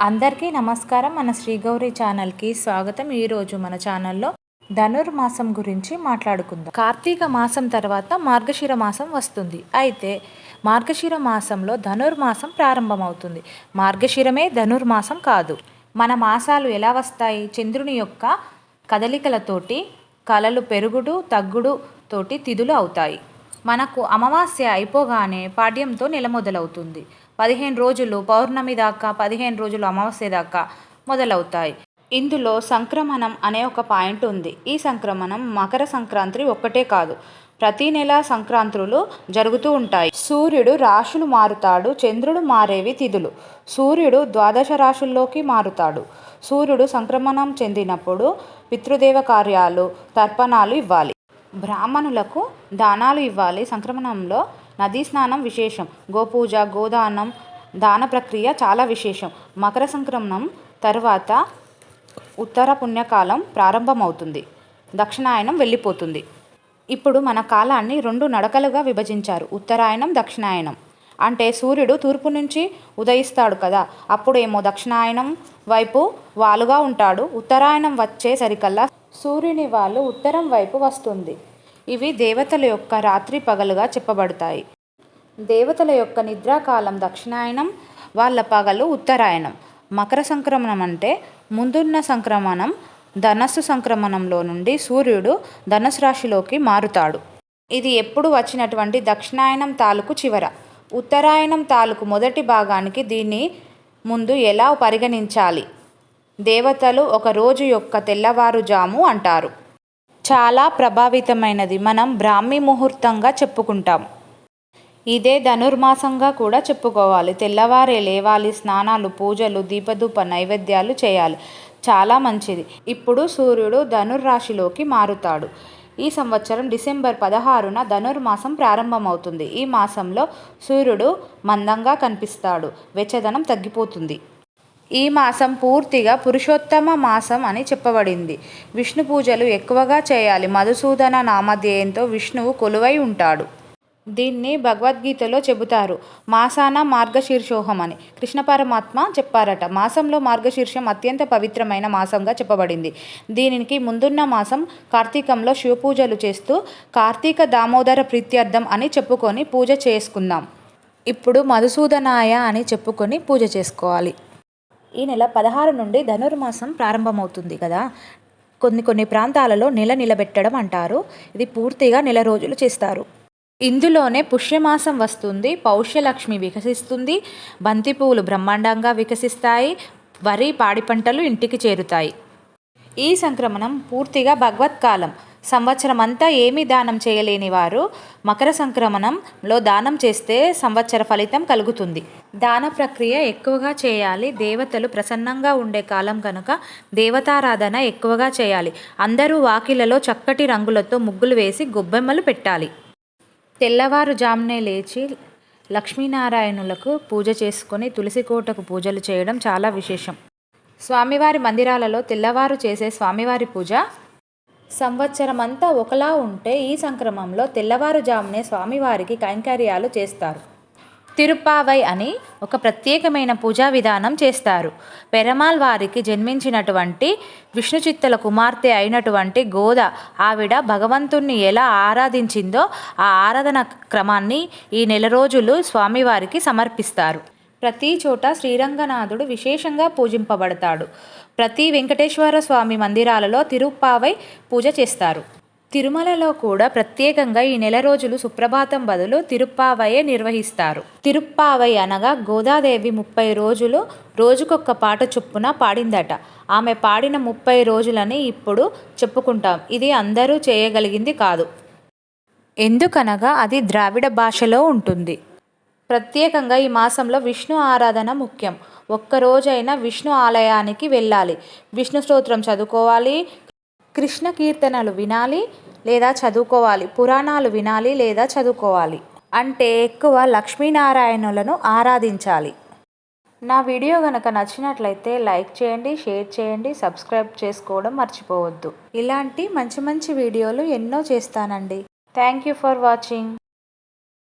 అందరికీ నమస్కారం. మన శ్రీగౌరి ఛానల్కి స్వాగతం. ఈరోజు మన ఛానల్లో ధనుర్మాసం గురించి మాట్లాడుకుందాం. కార్తీక మాసం తర్వాత మార్గశిర మాసం వస్తుంది. అయితే మార్గశిర మాసంలో ధనుర్మాసం ప్రారంభమవుతుంది. మార్గశిరమే ధనుర్మాసం కాదు. మన మాసాలు ఎలా వస్తాయి? చంద్రుని యొక్క కదలికలతోటి కలలు పెరుగుడు తగ్గుడు తోటి తిథులు అవుతాయి. మనకు అమావాస్య అయిపోగానే పాడ్యంతో నెల మొదలవుతుంది. పదిహేను రోజులు పౌర్ణమి దాకా పదిహేను రోజులు అమావాస్య దాకా మొదలవుతాయి. ఇందులో సంక్రమణం అనే ఒక పాయింట్ ఉంది. ఈ సంక్రమణం మకర సంక్రాంతి ఒక్కటే కాదు ప్రతి నెల సంక్రాంతులు జరుగుతూ ఉంటాయి. సూర్యుడు రాశులు మారుతాడు చంద్రుడు మారేవి తిథులు. సూర్యుడు ద్వాదశ రాశుల్లోకి మారుతాడు. సూర్యుడు సంక్రమణం చెందినప్పుడు పితృదేవ కార్యాలు తర్పణాలు ఇవ్వాలి. బ్రాహ్మణులకు దానాలు ఇవ్వాలి. సంక్రమణంలో నదీ స్నానం విశేషం. గోపూజ గోదానం దాన ప్రక్రియ చాలా విశేషం. మకర సంక్రమణం తర్వాత ఉత్తర పుణ్యకాలం ప్రారంభమవుతుంది. దక్షిణాయనం వెళ్ళిపోతుంది. ఇప్పుడు మన కాలాన్ని రెండు నడకలుగా విభజించారు. ఉత్తరాయణం దక్షిణాయనం. అంటే సూర్యుడు తూర్పు నుంచి ఉదయిస్తాడు కదా. అప్పుడేమో దక్షిణాయనం వైపు వాలుగా ఉంటాడు. ఉత్తరాయణం వచ్చేసరికల్లా సూర్యుని వాళ్ళు ఉత్తరం వైపు వస్తుంది. ఇవి దేవతల యొక్క రాత్రి పగలుగా చెప్పబడతాయి. దేవతల యొక్క నిద్రాకాలం దక్షిణాయనం వాళ్ళ పగలు ఉత్తరాయణం. మకర సంక్రమణం అంటే ముందున్న సంక్రమణం ధనస్సు సంక్రమణంలో నుండి సూర్యుడు ధనస్సు రాశిలోకి మారుతాడు. ఇది ఎప్పుడు వచ్చినటువంటి దక్షిణాయనం తాలూకు చివర. ఉత్తరాయణం తాలూకు మొదటి భాగానికి దీన్ని ముందు ఎలా పరిగణించాలి? దేవతలు ఒక రోజు యొక్క తెల్లవారుజాము అంటారు. చాలా ప్రభావితమైనది మనం బ్రాహ్మీ ముహూర్తంగా చెప్పుకుంటాం. ఇదే ధనుర్మాసంగా కూడా చెప్పుకోవాలి. తెల్లవారే లేవాలి స్నానాలు పూజలు దీపధూప నైవేద్యాలు చేయాలి. చాలా మంచిది. ఇప్పుడు సూర్యుడు ధనుర్రాశిలోకి మారుతాడు. ఈ సంవత్సరం డిసెంబర్ పదహారున ధనుర్మాసం ప్రారంభమవుతుంది. ఈ మాసంలో సూర్యుడు మందంగా కనిపిస్తాడు. వెచ్చదనం తగ్గిపోతుంది. ఈ మాసం పూర్తిగా పురుషోత్తమ మాసం అని చెప్పబడింది. విష్ణు పూజలు ఎక్కువగా చేయాలి. మధుసూదన నామధేయంతో విష్ణువు కొలువై ఉంటాడు. దీన్ని భగవద్గీతలో చెబుతారు. మాసాన మార్గశీర్షోహం అని కృష్ణ పరమాత్మ చెప్పారట. మాసంలో మార్గశీర్షం అత్యంత పవిత్రమైన మాసంగా చెప్పబడింది. దీనికి ముందున్న మాసం కార్తీకంలో శివపూజలు చేస్తూ కార్తీక దామోదర ప్రీత్యర్థం అని చెప్పుకొని పూజ చేసుకుందాం. ఇప్పుడు మధుసూదనాయ అని చెప్పుకొని పూజ చేసుకోవాలి. ఈ నెల పదహారు నుండి ధనుర్మాసం ప్రారంభమవుతుంది కదా. కొన్ని కొన్ని ప్రాంతాలలో నెల నిలబెట్టడం అంటారు. ఇది పూర్తిగా నెల రోజులు చేస్తారు. ఇందులోనే పుష్యమాసం వస్తుంది పౌష్యలక్ష్మి వికసిస్తుంది బంతిపూలు బ్రహ్మాండంగా వికసిస్తాయి వరి పాడి పంటలు ఇంటికి చేరుతాయి. ఈ సంక్రమణం పూర్తిగా భగవత్కాలం. సంవత్సరం అంతా ఏమీ దానం చేయలేని వారు మకర సంక్రమణంలో దానం చేస్తే సంవత్సర ఫలితం కలుగుతుంది. దాన ప్రక్రియ ఎక్కువగా చేయాలి. దేవతలు ప్రసన్నంగా ఉండే కాలం కనుక దేవతారాధన ఎక్కువగా చేయాలి. అందరూ వాకిలలో చక్కటి రంగులతో ముగ్గులు వేసి గొబ్బెమ్మలు పెట్టాలి. తెల్లవారుజామునే లేచి లక్ష్మీనారాయణులకు పూజ చేసుకొని తులసికోటకు పూజలు చేయడం చాలా విశేషం. స్వామివారి మందిరాలలో తెల్లవారు చేసే స్వామివారి పూజ సంవత్సరం అంతా ఒకలా ఉంటే ఈ సంక్రమంలో తెల్లవారుజామునే స్వామివారికి కైంకర్యాలు చేస్తారు. తిరుప్పావై అని ఒక ప్రత్యేకమైన పూజా విధానం చేస్తారు. పెరమాల్ వారికి జన్మించినటువంటి విష్ణు చిత్తల కుమార్తె అయినటువంటి గోద ఆవిడ భగవంతుణ్ణి ఎలా ఆరాధించిందో ఆ ఆరాధన క్రమాన్ని ఈ నెల రోజులు స్వామివారికి సమర్పిస్తారు. ప్రతి చోట శ్రీరంగనాథుడు విశేషంగా పూజింపబడతాడు. ప్రతి వెంకటేశ్వర స్వామి మందిరాలలో తిరుప్పావై పూజ చేస్తారు. తిరుమలలో కూడా ప్రత్యేకంగా ఈ నెల రోజులు సుప్రభాతం బదులు తిరుప్పావయే నిర్వహిస్తారు. తిరుప్పావై అనగా గోదాదేవి ముప్పై రోజులు రోజుకొక్క పాట చొప్పున పాడిందట. ఆమె పాడిన ముప్పై రోజులని ఇప్పుడు చెప్పుకుంటాం. ఇది అందరూ చేయగలిగింది కాదు. ఎందుకనగా అది ద్రావిడ భాషలో ఉంటుంది. ప్రత్యేకంగా ఈ మాసంలో విష్ణు ఆరాధన ముఖ్యం. ఒక్కరోజైనా విష్ణు ఆలయానికి వెళ్ళాలి. విష్ణు స్తోత్రం చదువుకోవాలి. కృష్ణ కీర్తనలు వినాలి లేదా చదువుకోవాలి. పురాణాలు వినాలి లేదా చదువుకోవాలి. అంటే ఎక్కువ లక్ష్మీనారాయణులను ఆరాధించాలి. నా వీడియో కనుక నచ్చినట్లయితే లైక్ చేయండి షేర్ చేయండి సబ్స్క్రైబ్ చేసుకోవడం మర్చిపోవద్దు. ఇలాంటి మంచి మంచి వీడియోలు ఎన్నో చేస్తానండి. Thank you for watching.